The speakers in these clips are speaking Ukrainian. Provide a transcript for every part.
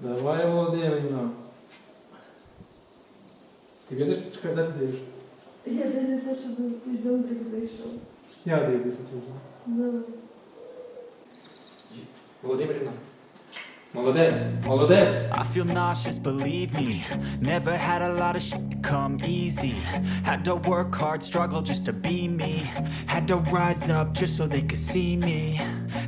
Давай, Володимирівна. Ти видиш? Чекай, де ти дивишся? Я дивлюся, щоб той дзьомбик зайшов. Я дивлюся тут. Ну, Володимирівна. Молодець, молодець. I feel nauseous, believe me. Never had a lot of shit come easy. Had to work hard, struggle just to be me. Had to rise up just so they could see me.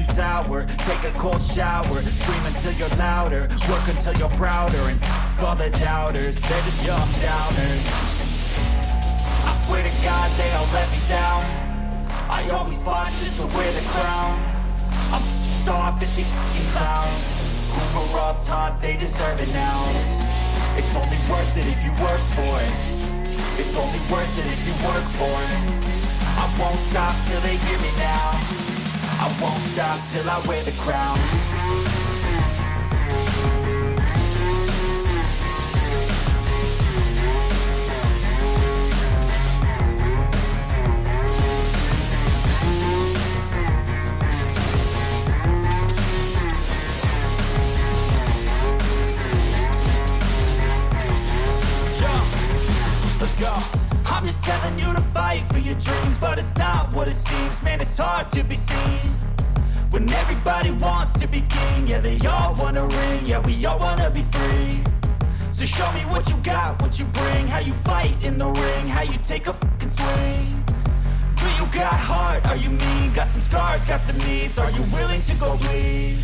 f***ing sour. Take a cold shower Scream until you're louder. Work until you're prouder And all the doubters They're just young downers I swear to God they all let me down. I always just to wear the crown. I'm off at these clowns Who were all taught they deserve it now. It's only worth it if you work for it. It's only worth it if you work for it. I won't stop till they hear me now I won't stop till I wear the crown you bring, how you fight in the ring, how you take a fucking swing. Do you got heart? Are you mean? Got some scars, got some needs. Are you willing to go bleed?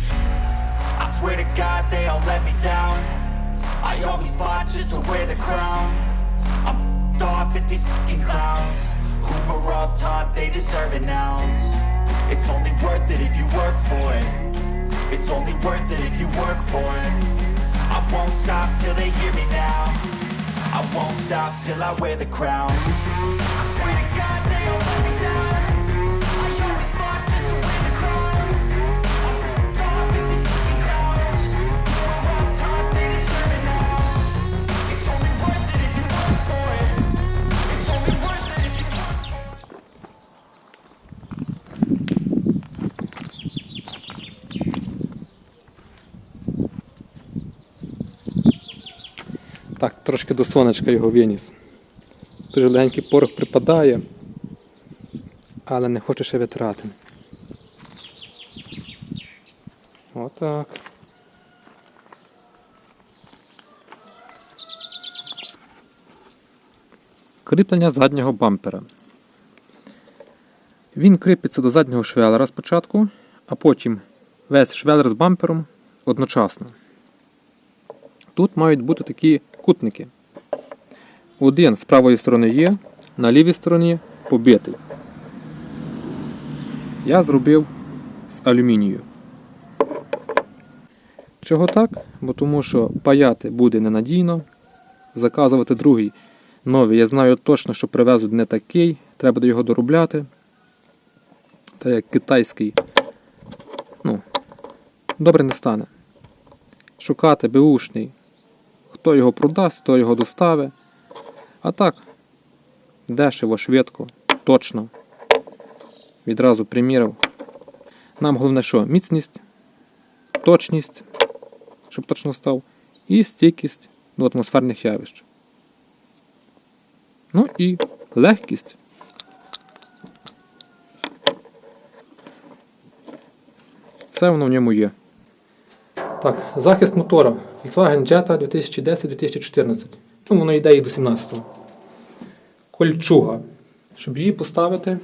I swear to God they all let me down. I always fought just to wear the crown. I'm f***ed off at these fucking clowns Who were all taught they deserve an ounce It's only worth it if you work for it It's only worth it if you work for it I won't stop till they hear me now stop till I wear the crown. I swear to God they all let me трошки до сонечка його виніс. Дуже легенький порох припадає, але не хоче ще витрати. Отак. Кріплення заднього бампера. Він кріпиться до заднього швелера спочатку, а потім весь швелер з бампером одночасно. Тут мають бути такі кутники. Один з правої сторони є, на лівій стороні побитий. Я зробив з алюмінію. Чого так? Бо тому що паяти буде ненадійно. Заказувати другий новий. Я знаю точно, що привезуть не такий, треба його доробляти. Та як китайський, ну, добре не стане. Шукати беушний Хто його продасть, хто його доставить. А так, дешево, швидко, точно. Відразу примірив. Нам головне що? Міцність, точність, щоб точно став, і стійкість до атмосферних явищ. Ну і легкість. Все воно в ньому є. Так, захист мотора Volkswagen Jetta 2010-2014. Ну, воно йде і до 17-го. Кольчуга. Щоб її поставити,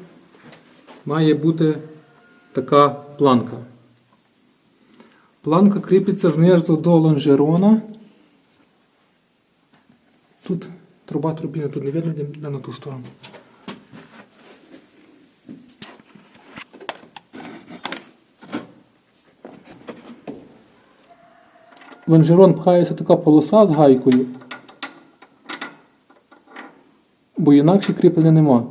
має бути така планка. Планка кріпиться знизу до лонжерона. Тут труба турбіна, тут не видно, йде на ту сторону. Лонжерон пхається така полоса з гайкою. бо інакше кріплення нема.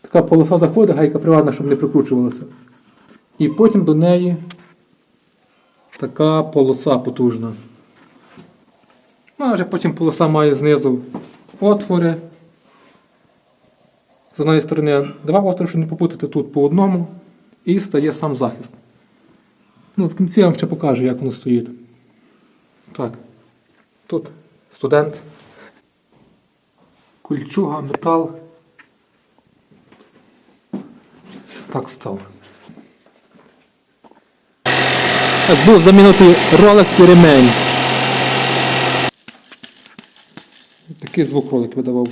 Така полоса заходить, гайка приватна, щоб не прикручувалася. І потім до неї така полоса потужна. Ну, а вже потім полоса має знизу отвори. З однієї сторони два отвори, щоб не попутати тут по одному. І стає сам захист. Ну, в кінці я вам ще покажу, як воно стоїть. Так. Тут студент. Кульчуга, метал. Так став. Так, був замінутий ролик і ремень. Такий звук ролик видавав.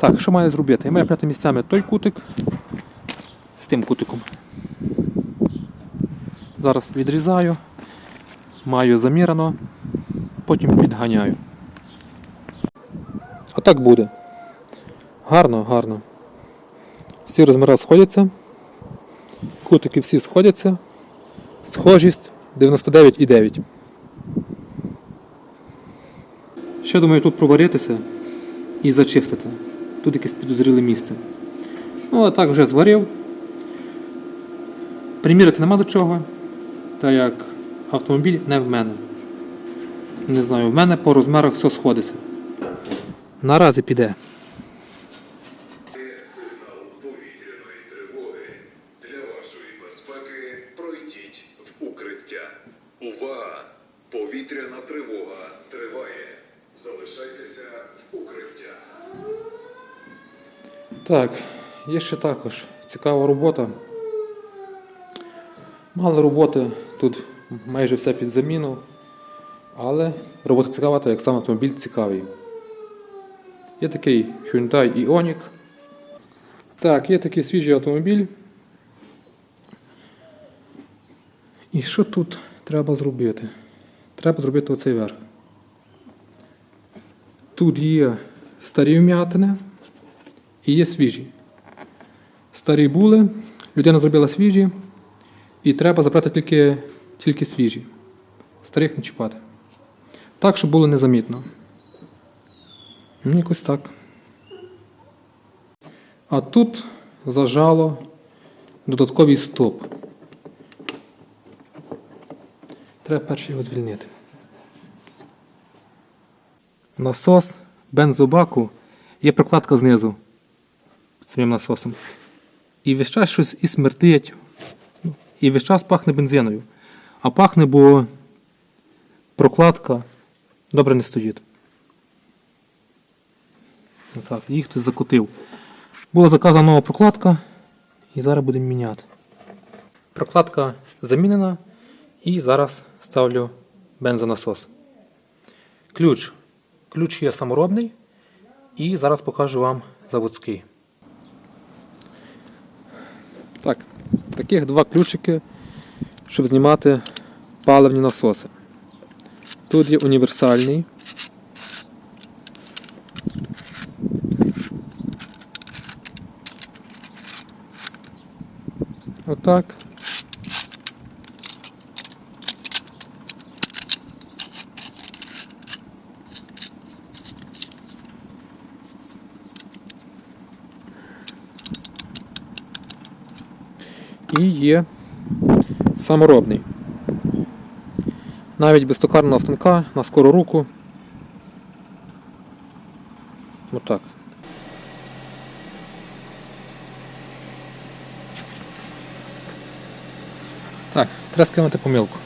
Так, що має зробити? Я маю п'яти місцями той кутик з тим кутиком. Зараз відрізаю, маю замірено, потім підганяю. Отак буде. Гарно, гарно. Всі розміри сходяться. Кутики всі сходяться. Схожість 99,9. Ще думаю тут проваритися і зачистити. Тут якесь підозріле місце. Ну, а так вже зварив. Приміряти нема до чого. Та як автомобіль не в мене. Не знаю, в мене по розмірах все сходиться. Наразі піде. Увага! Повітряна тривога триває. Залишайтеся в укриття. Так, є ще також цікава робота. Мало роботи, тут майже все під заміну. Але робота цікава, так як сам автомобіль цікавий. Є такий Hyundai Ioniq. Так, є такий свіжий автомобіль. І що тут треба зробити? Треба зробити оцей верх. Тут є старі вм'ятини і є свіжі. Старі були, людина зробила свіжі, і треба забрати тільки, тільки свіжі. Старих не чіпати. Так, щоб було незамітно. Ну, якось так. А тут зажало додатковий стоп. Треба перше його звільнити. Насос бензобаку є прокладка знизу під насосом. І весь час щось і смердить, ну, і весь час пахне бензиною. А пахне, бо прокладка добре не стоїть. Отак, їх хтось закотив. Була заказана нова прокладка, і зараз будемо міняти. Прокладка замінена, і зараз ставлю бензонасос. Ключ. Ключ є саморобний, і зараз покажу вам заводський. Так, таких два ключики, щоб знімати паливні насоси. Тут є універсальний. Отак. Є саморобний. Навіть без токарного станка на скору руку. Отак. Так, треба скинути помилку.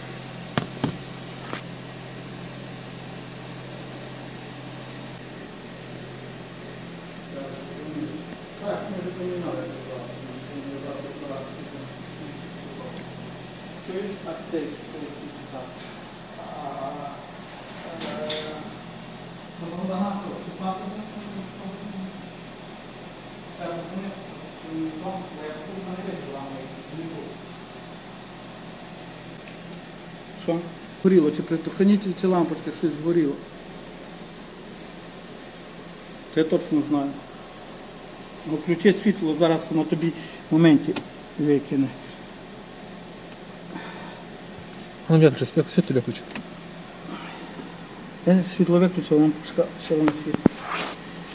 Що? Горіло, чи предохранитель, чи лампочка, щось згоріло. То я точно знаю. Ну, Включи світло, зараз воно тобі в моменті викине. Ну, я вже світло виключив. Я світло виключив, лампочка ще воно світить.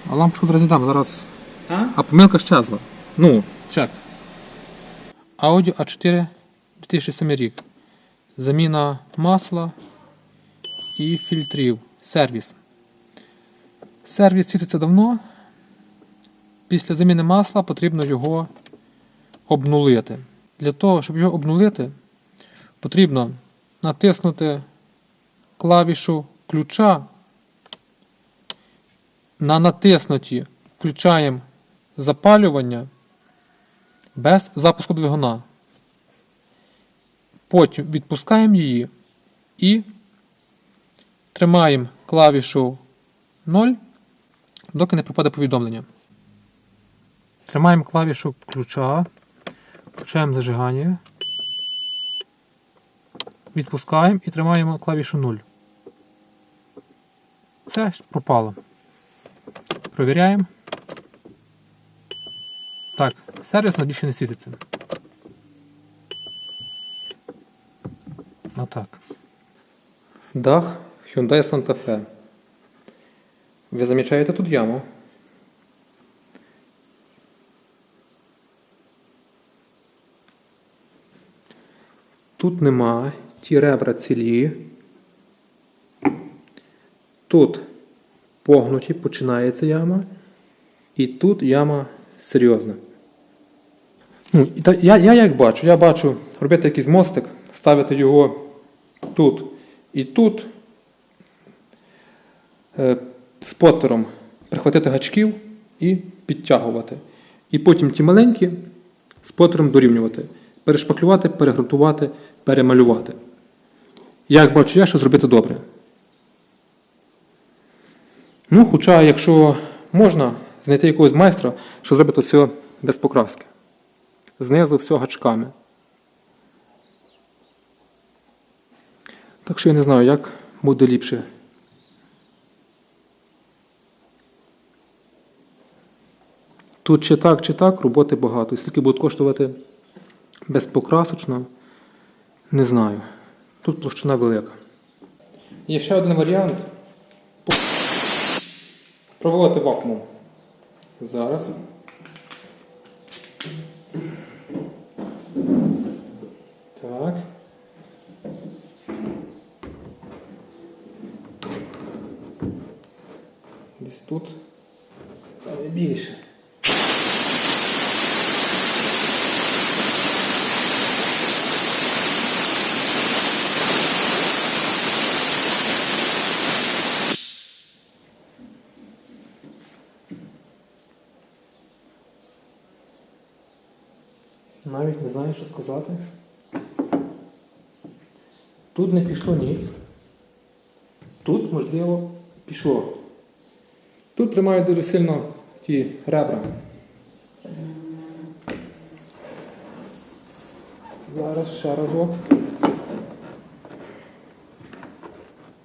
А лампочку зараз дам, зараз. А? А помилка щезла. Ну, чек. Audi A4 2007 рік. Заміна масла і фільтрів. Сервіс. Сервіс світиться давно. Після заміни масла потрібно його обнулити. Для того, щоб його обнулити, потрібно натиснути клавішу ключа. На натиснуті включаємо запалювання без запуску двигуна. Потім відпускаємо її і тримаємо клавішу 0, доки не пропаде повідомлення. Тримаємо клавішу ключа, включаємо зажигання, відпускаємо і тримаємо клавішу 0. Все пропало. Провіряємо. Так, сервіс більше не світиться. Отак. Дах Hyundai Santa Fe. Ви замічаєте тут яму? Тут нема, ті ребра цілі. Тут погнуті, починається яма. І тут яма серйозна. Ну, я, я як бачу, я бачу робити якийсь мостик, ставити його тут і тут, е, спотером прихватити гачків і підтягувати. І потім ті маленькі спотером дорівнювати, перешпаклювати, перегрунтувати, перемалювати. Як бачу я, що зробити добре. Ну, хоча, якщо можна знайти якогось майстра, що зробити все без покраски. Знизу все гачками. Так що я не знаю, як буде ліпше. Тут чи так, чи так, роботи багато. І скільки буде коштувати безпокрасочно, не знаю. Тут площина велика. Є ще один варіант. Пробувати вакуумом. Зараз. Так. Десь тут. Але більше. Навіть не знаю, що сказати. Тут не пішло ніц. Тут, можливо, пішло. Тут тримають дуже сильно ті ребра. Зараз ще разок.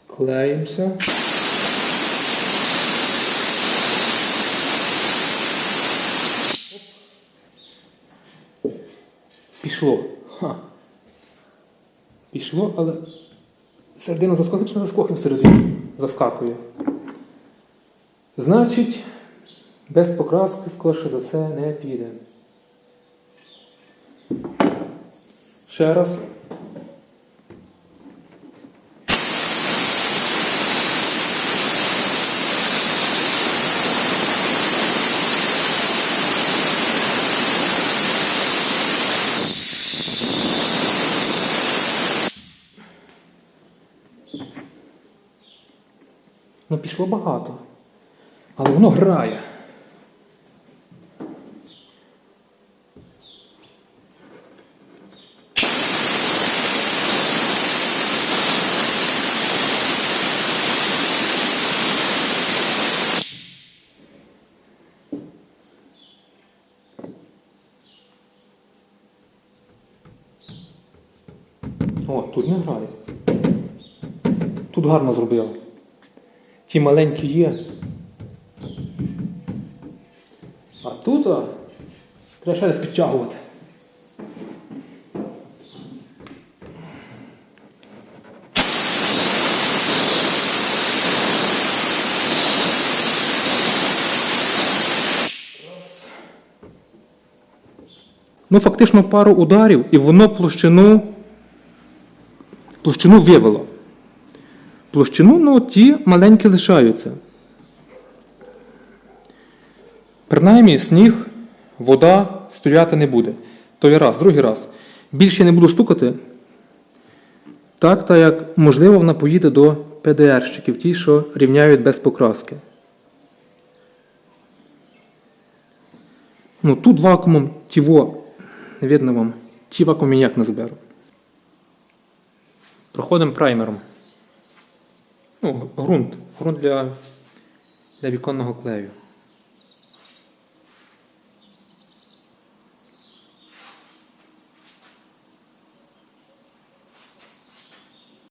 Клеїмося. Пішло. Ха. Пішло, але середина заскокує чи не заскокує всередині? Заскакує. Значить, без покраски, скорше за все, не піде. Ще раз. Пішло багато. Але воно грає. О, тут не грає. Тут гарно зробили ті маленькі є. А тут а, треба ще раз підтягувати. Ну, фактично пару ударів, і воно площину площину вивело. Площину, ну, ті маленькі лишаються. Принаймні, сніг, вода стояти не буде. Той раз, другий раз. Більше я не буду стукати. Так, та як можливо, вона поїде до ПДРщиків, ті, що рівняють без покраски. Ну, тут вакуумом тіво, видно вам, ті вакуум ніяк не зберу. Проходимо праймером. Ну, ґрунт. Ґрунт для, для віконного клею.